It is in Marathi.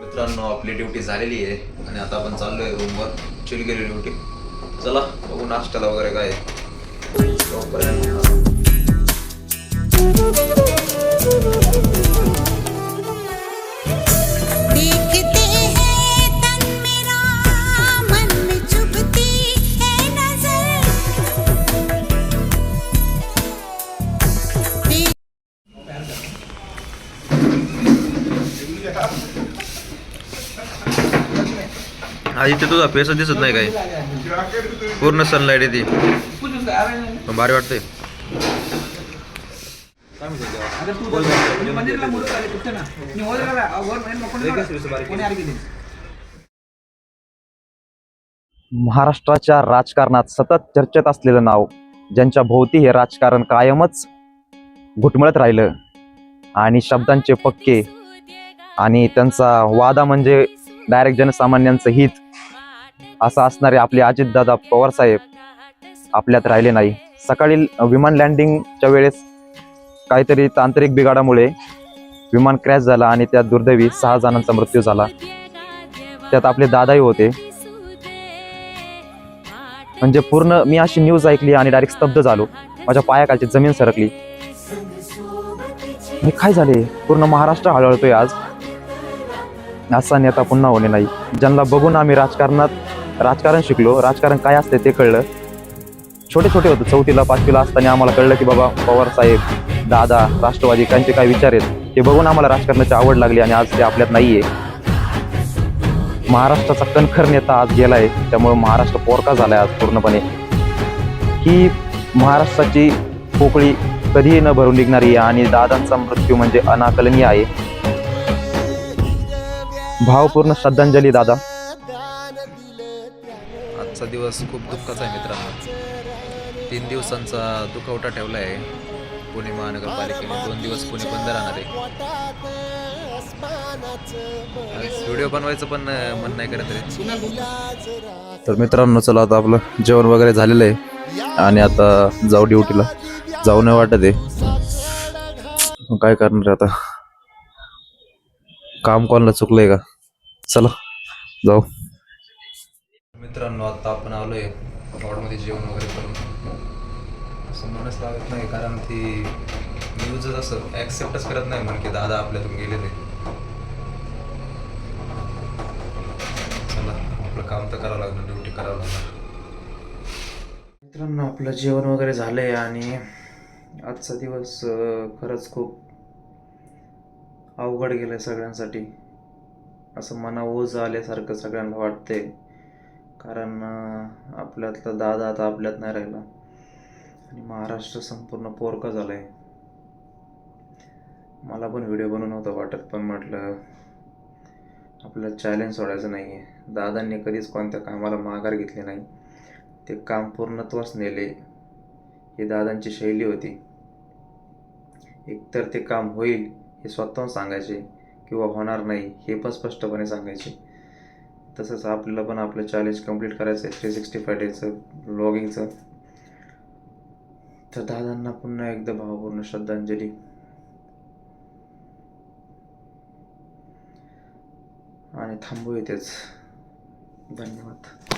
मित्रांनो आपली ड्युटी झालेली आहे आणि आता आपण चाललोय रूमवर चिल गेली ड्युटी चला बघू नाश्त्याला वगैरे काय Yeah. तोपर्यंत देखते हैं तन मेरा मन में चुभती है नजर आज इथे तुझा फेस दिसत नाही काही. पूर्ण सनलाईट येते. भारी वाटते महाराष्ट्राच्या राजकारणात सतत चर्चेत असलेलं नाव ज्यांच्या भोवती हे राजकारण कायमच घुटमळत राहिलं. आणि शब्दांचे पक्के आणि त्यांचा वादा म्हणजे डायरेक्ट जनसामान्यांचं हित असं असणारे आपले अजितदादा पवार साहेब आपल्यात राहिले नाही. सकाळी विमान लँडिंगच्या वेळेस काहीतरी तांत्रिक बिघाडामुळे विमान क्रॅश झाला आणि त्यात दुर्दैवी सहा जणांचा मृत्यू झाला. त्यात आपले दादाही होते. म्हणजे पूर्ण मी अशी न्यूज ऐकली आणि डायरेक्ट स्तब्ध झालो. माझ्या पायाखालची जमीन सरकली. हे काय झाले? पूर्ण महाराष्ट्र हळहळतोय आज. असा नेता पुन्हा होणे नाही. ज्यांना बघून आम्ही राजकारणात राजकारण शिकलो. राजकारण काय असते ते कळलं. छोटे छोटे होते. चौथीला पाचवीला असताना आम्हाला कळलं की बाबा पवार साहेब दादा राष्ट्रवादी त्यांचे काय विचार आहेत ते बघून आम्हाला राजकारणाची आवड लागली आणि आज ते आपल्यात नाहीये. महाराष्ट्राचा कणखर नेता आज गेलाय. त्यामुळे महाराष्ट्र पोरका झालाय आज पूर्णपणे. ही महाराष्ट्राची पोकळी कधीही न भरून निघणारी आहे आणि दादांचा मृत्यू म्हणजे अनाकलनीय आहे. भावपूर्ण श्रद्धांजली दादा. आजचा दिवस खूप दुःखाचा आहे मित्रांनो. तीन दिवसांचा दुखवटा ठेवला आहे पुणे महानगरपालिकेने. दोन दिवस पुणे बंद राहणार आहे. व्हिडिओ बनवायचं पण मन नाही करत रे. तर मित्रांनो चला आता आपलं जेवण वगैरे झालेलं आहे. आणि आता जाऊ ड्युटीला. जाऊ नाही वाटत आहे. काय करणार आहे आता? काम कोणाला चुकलंय का? चला जाऊ. मित्रांनो आता आपण आलोय वॉर्डमध्ये जेवण वगैरे करून. असं मनच लागत नाही कारण ती न्यूजच असं ॲक्सेप्टच करत नाही म्हण की दादा आपल्यातून गेलेले चला आपलं काम तर करावं लागणार ड्युटी करावं लागणार. मित्रांनो आपलं जेवण वगैरे झालंय आणि आजचा दिवस खरंच खूप अवघड गेलं सगळ्यांसाठी. असं मना ओझ आल्यासारखं सगळ्यांना वाटतंय. कारण आपल्यातला दादा आता आपल्यात नाही राहिला. आणि महाराष्ट्र संपूर्ण पोरका आहे मला पण व्हिडिओ बनवून नव्हतं वाटत पण म्हटलं आपल्याला चॅलेंज सोडायचं नाही आहे दादांनी कधीच कोणत्या कामाला माघार घेतली नाही. ते काम पूर्णत्वास नेले. ही दादांची शैली होती. एकतर ते काम होईल हे स्वतःहून सांगायचे किंवा होणार नाही हे पण स्पष्टपणे सांगायचे. तसंच आपल्याला पण आपलं चॅलेंज कंप्लीट करायचं आहे थ्री सिक्स्टी फाय डेचं ब्लॉगिंगचं तर दादांना पुन्हा एकदा भावपूर्ण श्रद्धांजली. आणि थांबू येतेच धन्यवाद.